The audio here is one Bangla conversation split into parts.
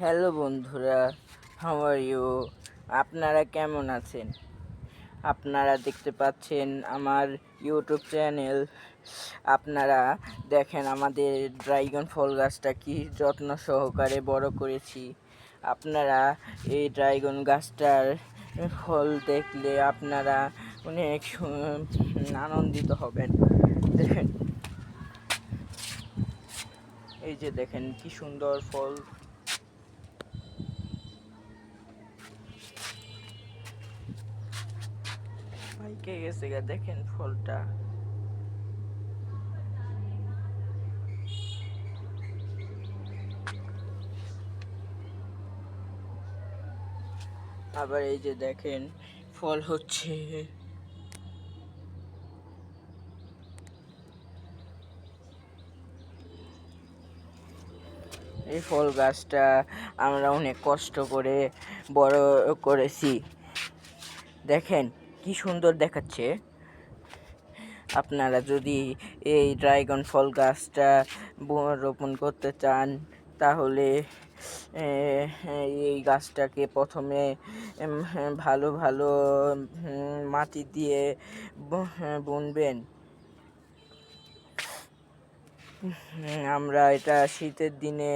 হ্যালো বন্ধুরা আর ইউ আপনারা কেমন আছেন? আপনারা দেখতে পাচ্ছেন আমার ইউটিউব চ্যানেল। আপনারা দেখেন আমাদের ড্রাইগন ফল গাছটা কি যত্ন সহকারে বড় করেছি। আপনারা এই ড্রাইগন গাছটার ফল দেখলে আপনারা অনেক আনন্দিত হবেন। দেখেন, এই যে দেখেন কি সুন্দর ফল। পাইকে গেছে গা? দেখেন ফলটা। আবার এই যে দেখেন, ফল হচ্ছে। এই ফল গাছটা আমরা অনেক কষ্ট করে বড় করেছি। দেখেন কি সুন্দর দেখাচ্ছে। আপনারা যদি এই ড্রাগন ফল গাছটা রোপণ করতে চান, তাহলে এই গাছটাকে প্রথমে ভালো ভালো মাটি দিয়ে বুনবেন। আমরা এটা শীতের দিনে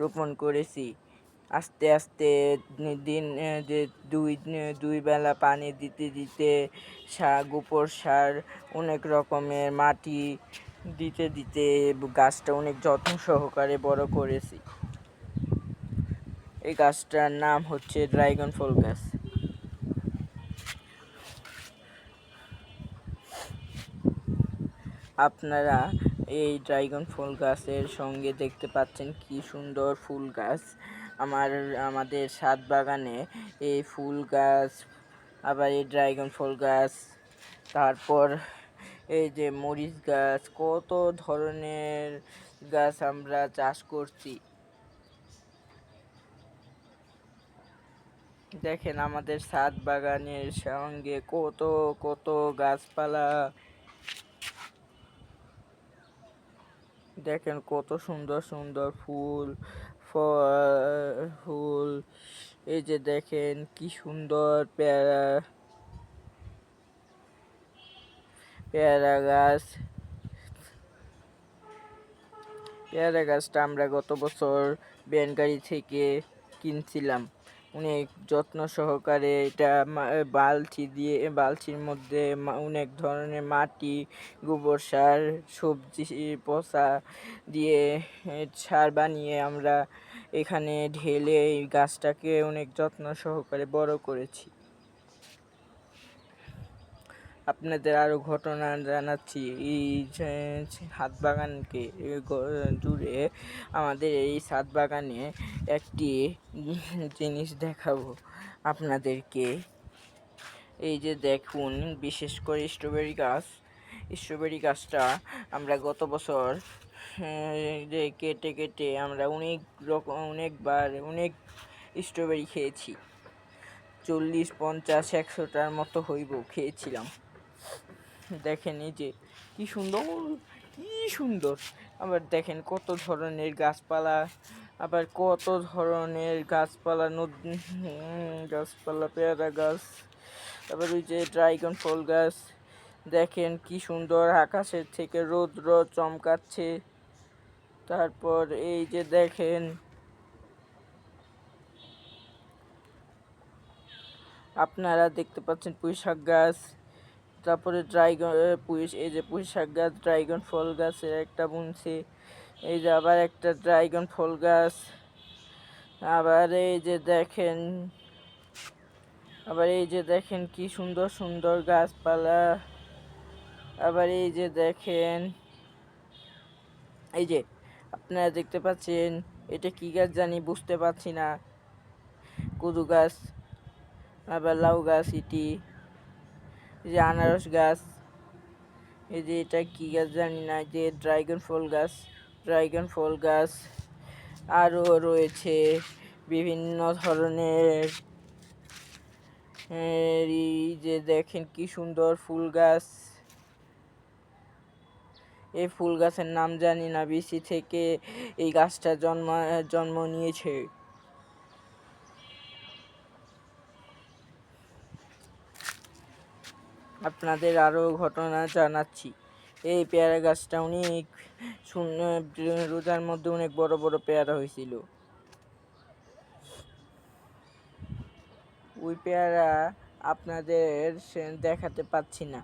রোপণ করেছি। আস্তে আস্তে দিন দুই দুই বেলা পানি দিতে দিতে সার, গোবর সার, অনেক রকমের মাটি দিতে দিতে গাছটা অনেক যত্ন সহকারে বড় করেছি। এই গাছটার নাম হচ্ছে ড্রাগন ফল গাছ। আপনারা এই ড্রাগন ফল গাছের সঙ্গে দেখতে পাচ্ছেন কি সুন্দর ফুল গাছ। আমার, আমাদের ছাদ বাগানে এই ফুল গাছ, আবার এই ড্রাগন ফল গাছ, তারপর এই যে মরিচ গাছ, কত ধরনের গাছ আমরা চাষ করছি। দেখেন আমাদের ছাদ বাগানের সঙ্গে কত কত গাছপালা। দেখেন কত সুন্দর সুন্দর ফুল। ফুল, এই যে দেখেন কি সুন্দর পেয়ারা। পেয়ারা গাছ। পেয়ারা গাছটা আমরা গত বছর ব্যানগাড়ি থেকে কিনছিলাম। অনেক যত্ন সহকারে এটা বালতি দিয়ে বালতির মধ্যে অনেক ধরনের মাটি, গোবর সার, সবজি, পচা দিয়ে সার বানিয়ে আমরা এখানে ঢেলে এই গাছটাকে অনেক যত্ন সহকারে বড় করেছি। আপনাদের আরও ঘটনা জানাচ্ছি। এই ছাদ বাগানকে জুড়ে আমাদের এই ছাদ বাগানে একটি জিনিস দেখাবো আপনাদেরকে। এই যে দেখুন, বিশেষ করে স্ট্রবেরি গাছ। স্ট্রবেরি গাছটা আমরা গত বছর যে কেটে কেটে আমরা অনেক রকম অনেকবার অনেক স্ট্রবেরি খেয়েছি। চল্লিশ, পঞ্চাশ, একশোটার মতো হইব খেয়েছিলাম। দেখেন এই যে কি সুন্দর কি সুন্দর। আবার দেখেন কত ধরনের গাছপালা, আবার কত ধরনের গাছপালা, নদী গাছপালা, পেয়ারা গাছ তারপর ওই যে ড্রাগন ফল গাছ। দেখেন কি সুন্দর, আকাশের থেকে রৌদ্র চমকাচ্ছে। তারপর এই যে দেখেন, আপনারা দেখতে পাচ্ছেন পুঁই শাক গাছ। তারপরে ড্রাইগন পুঁই, এই যে পুঁই শাক গাছ, ড্রাইগন ফল গাছের একটা বুনছি, এই যে আবার একটা ড্রাইগন ফল গাছ, আবার এই যে দেখেন, আবার এই যে দেখেন কি সুন্দর সুন্দর গাছপালা, আবার এই যে দেখেন, এই যে আপনারা দেখতে পাচ্ছেন, এটা কি গাছ জানি বুঝতে পারছি না কুদু গাছ, আবার লাউ গাছ, ইটি যে আনারস গাছ, এই যে এটা কী গাছ জানি না যে ড্রাগন ফল গাছ, ড্রাগন ফল গাছ আরও রয়েছে বিভিন্ন ধরনের। এই যে দেখেন কি সুন্দর ফুল গাছ। এই ফুল গাছের নাম জানি না, বিসি থেকে এই গাছটা জন্ম জন্ম নিয়েছে। আপনাদের আরও ঘটনা জানাচ্ছি। এই পেয়ারা গাছটা অনেক সুন্দর রোজার মধ্যে অনেক বড় বড় পেয়ারা হয়েছিল। ওই পেয়ারা আপনাদের দেখাতে পাচ্ছি না।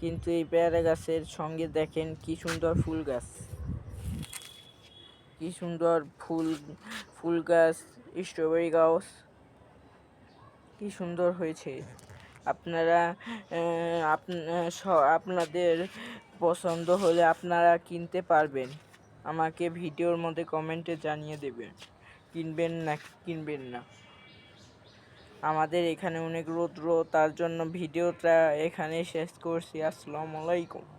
কিন্তু এই পেয়ারা গাছের সঙ্গে দেখেন কি সুন্দর ফুল গাছ। কি সুন্দর ফুল ফুল গাছ, স্ট্রবেরি গাছ। কি সুন্দর হয়েছে। আপনারা আপনাদের পছন্দ হলে আপনারা কিনতে পারবেন। আমাকে ভিডিওর মধ্যে কমেন্টে জানিয়ে দেবেন। কিনবেন না কিনবেন না। আমাদের এখানে অনেক রৌদ্র, তার জন্য ভিডিওটা এখানে শেষ করছি। আসসালামু আলাইকুম।